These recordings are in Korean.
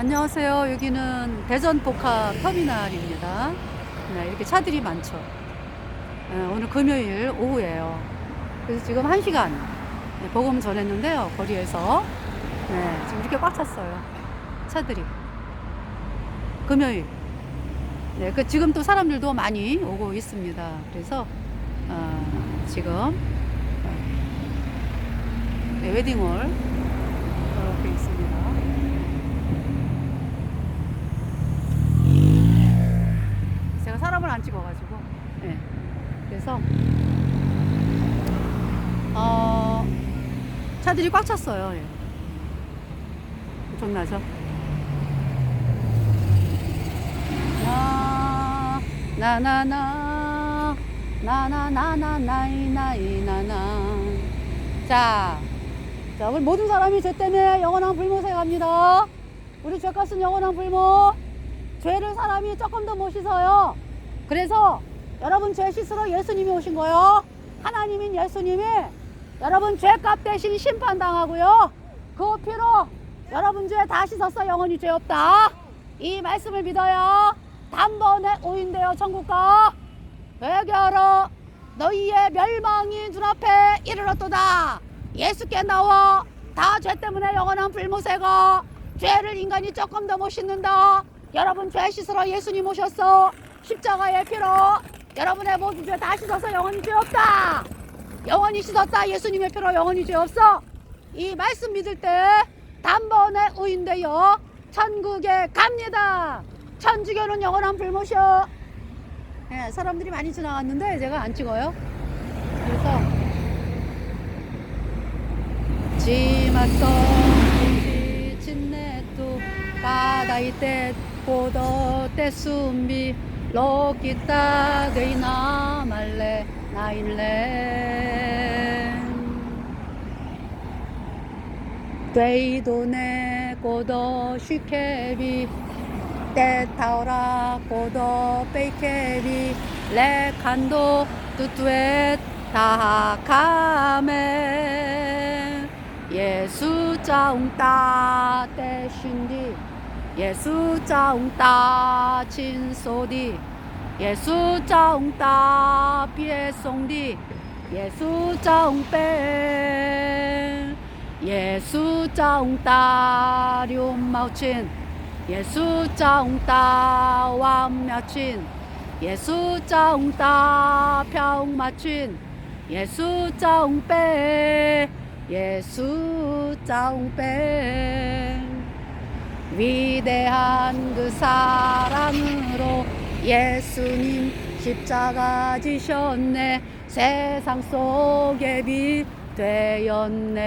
안녕하세요. 여기는 대전 복합 터미널입니다. 네, 이렇게 차들이 많죠. 네, 오늘 금요일 오후예요. 그래서 지금 1시간 네, 복음 전했는데요. 거리에서. 네, 지금 이렇게 꽉 찼어요. 차들이. 금요일. 네, 그 지금 또 사람들도 많이 오고 있습니다. 그래서 어, 지금 네, 웨딩홀 이렇게 있습니다. 제가 사람을 안 찍어가지고 네. 그래서 어, 차들이 꽉 찼어요. 예. 엄청나죠? 나, 나나나, 나나나나나이 나이 나나. 자, 자, 우리 모든 사람이 죄 때문에 영원한 불못에 갑니다. 우리 죄값은 영원한 불못. 죄를 사람이 조금 더 못 씻어요. 그래서 여러분 죄 씻으러 예수님이 오신 거요. 하나님인 예수님이 여러분 죄값 대신 심판당하고요. 그 피로 여러분 죄 다 씻었어 영원히 죄 없다. 이 말씀을 믿어요. 단번에 오인되어 천국가 회개하라 너희의 멸망이 눈앞에 이르렀도다. 예수께 나와 다 죄 때문에 영원한 불못에가 죄를 인간이 조금 더 못 씻는다. 여러분 죄 씻으러 예수님 오셨어. 십자가의 피로 여러분의 모든 죄 다 씻어서 영원히 죄 없다. 영원히 씻었다. 예수님의 피로 영원히 죄 없어. 이 말씀 믿을 때 단번에 오인되어 천국에 갑니다. 천주교는 영원한 불못이요. 예, 사람들이 많이 지나갔는데 제가 안 찍어요. 그래서 지마서 진네또 바다이 때 보도 때 숨비 로기타 그이 나 말레 나일레 되이도네 고도 쉬케비 때타오라 고도 베이케비. 레칸도 뚜뚜에 다하카메. 예수 짜웅따 때신디 예수 짜웅따 친소디 예수 짜웅따 비에송디 예수 짜웅빼 예수 짜웅따 룡마우친 예수 짜웅따 완며친 예수 짜웅따 평마친 예수 짜웅빼 예수 짜웅빼 위대한 그 사랑으로 예수님 십자가 지셨네. 세상 속에 빛 되었네.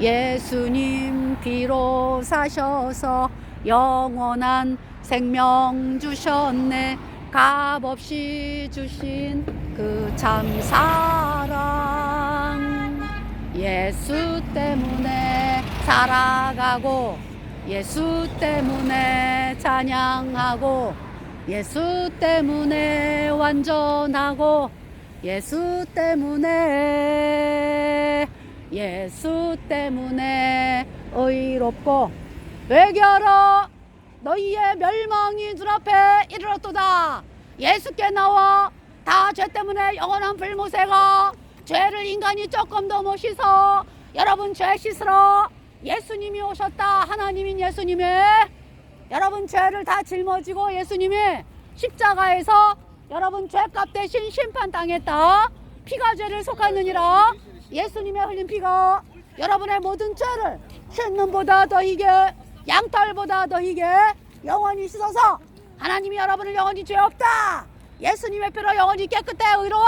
예수님 피로 사셔서 영원한 생명 주셨네. 값없이 주신 그 참 사랑. 예수 때문에 살아가고 예수 때문에 찬양하고 예수 때문에 완전하고 예수 때문에 예수 때문에 의롭고 외겨라 너희의 멸망이 눈앞에 이르렀도다. 예수께 나와 다 죄 때문에 영원한 불못에가 죄를 인간이 조금 더못 씻어 여러분 죄 씻으러 예수님이 오셨다. 하나님인 예수님이 여러분 죄를 다 짊어지고 예수님이 십자가에서 여러분 죄값 대신 심판 당했다. 피가 죄를 속하느니라. 예수님의 흘린 피가 여러분의 모든 죄를 흰눈보다 더 희게 양털보다 더 희게 영원히 씻어서 하나님이 여러분을 영원히 죄 없다. 예수님의 피로 영원히 깨끗해 의로워.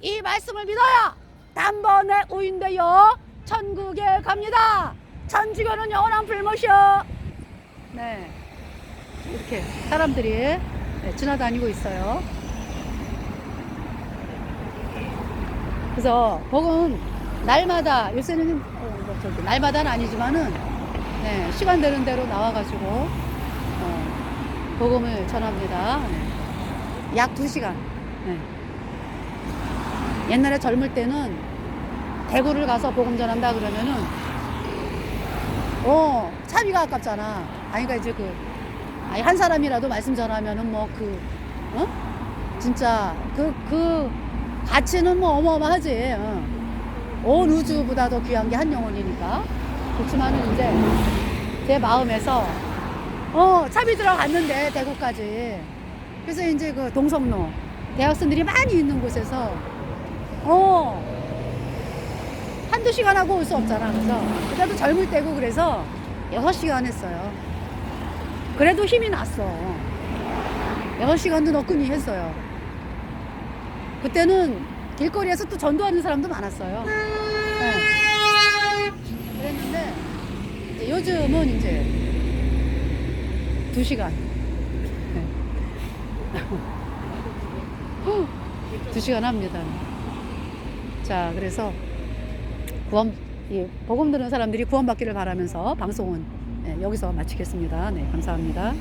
이 말씀을 믿어야 단번에 우인되어 천국에 갑니다 천주교는 영원한 불못이요 네 이렇게 사람들이 네, 지나다니고 있어요 그래서 복음 날마다 요새는 어, 뭐 저기 날마다는 아니지만은 네, 시간 되는 대로 나와가지고 어, 복음을 전합니다. 네. 약 2시간. 네. 옛날에 젊을 때는 대구를 가서 복음 전한다 그러면은 어, 차비가 아깝잖아. 아니, 그러니까 이제 그, 아니, 한 사람이라도 말씀 전하면은 뭐 그, 어? 진짜 그, 그 가치는 뭐 어마어마하지. 어. 온 우주보다 더 귀한 게 한 영혼이니까. 그렇지만은 이제 제 마음에서, 어, 차비 들어갔는데, 대구까지. 그래서 이제 그 동성로, 대학생들이 많이 있는 곳에서, 어, 한두 시간 하고 올 수 없잖아. 그래서 그때도 젊을 때고 그래서 여섯 시간 했어요. 그래도 힘이 났어. 여섯 시간도 너끈히 했어요. 그때는 길거리에서 또 전도하는 사람도 많았어요. 네. 그랬는데 이제 요즘은 이제 두 시간. 네. 두 시간 합니다. 자, 그래서 구원, 이 복음 들은 사람들이 구원받기를 바라면서 방송은 네, 여기서 마치겠습니다. 네, 감사합니다.